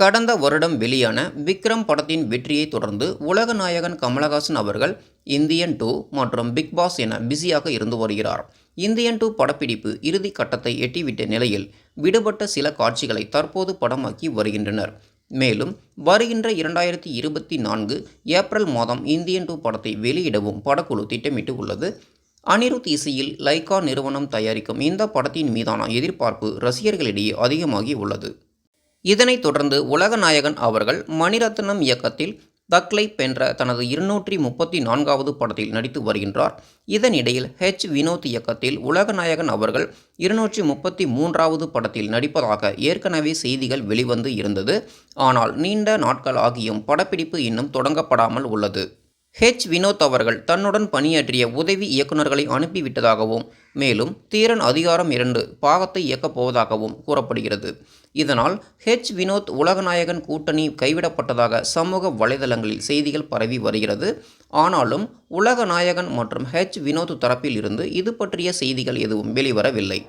கடந்த வருடம் வெளியான விக்ரம் படத்தின் வெற்றியை தொடர்ந்து உலக நாயகன் கமலஹாசன் அவர்கள் இந்தியன் டூ மற்றும் பிக் பாஸ் என பிஸியாக இருந்து வருகிறார். இந்தியன் டூ படப்பிடிப்பு இறுதி கட்டத்தை எட்டிவிட்ட நிலையில் விடுபட்ட சில காட்சிகளை தற்போது படமாக்கி வருகின்றனர். மேலும் வருகின்ற இரண்டாயிரத்தி இருபத்தி நான்கு ஏப்ரல் மாதம் இந்தியன் டூ படத்தை வெளியிடவும் படக்குழு திட்டமிட்டு உள்ளது. அனிருத் இசையில் லைகா நிறுவனம் தயாரிக்கும் இந்த படத்தின் மீதான எதிர்பார்ப்பு ரசிகர்களிடையே அதிகமாகி உள்ளது. இதனைத் தொடர்ந்து உலகநாயகன் அவர்கள் மணிரத்னம் இயக்கத்தில் தக்லைப் என்ற தனது இருநூற்றி முப்பத்தி நான்காவது படத்தில் நடித்து வருகின்றார். இதனிடையில் ஹெச் வினோத் இயக்கத்தில் உலகநாயகன் அவர்கள் இருநூற்றி முப்பத்தி மூன்றாவது படத்தில் நடிப்பதாக ஏற்கனவே செய்திகள் வெளிவந்து இருந்தது. ஆனால் நீண்ட நாட்கள் ஆகியும் படப்பிடிப்பு இன்னும் தொடங்கப்படாமல் உள்ளது. ஹெச். வினோத் அவர்கள் தன்னுடன் பணியாற்றிய உதவி இயக்குநர்களை அனுப்பிவிட்டதாகவும் மேலும் தீரன் அதிகாரம் இரண்டு பாகத்தை இயக்கப் போவதாகவும் கூறப்படுகிறது. இதனால் ஹெச். வினோத் உலகநாயகன் கூட்டணி கைவிடப்பட்டதாக சமூக வலைதளங்களில் செய்திகள் பரவி வருகிறது. ஆனாலும் உலகநாயகன் மற்றும் ஹெச். வினோத் தரப்பில் இருந்து இது பற்றிய செய்திகள் எதுவும் வெளிவரவில்லை.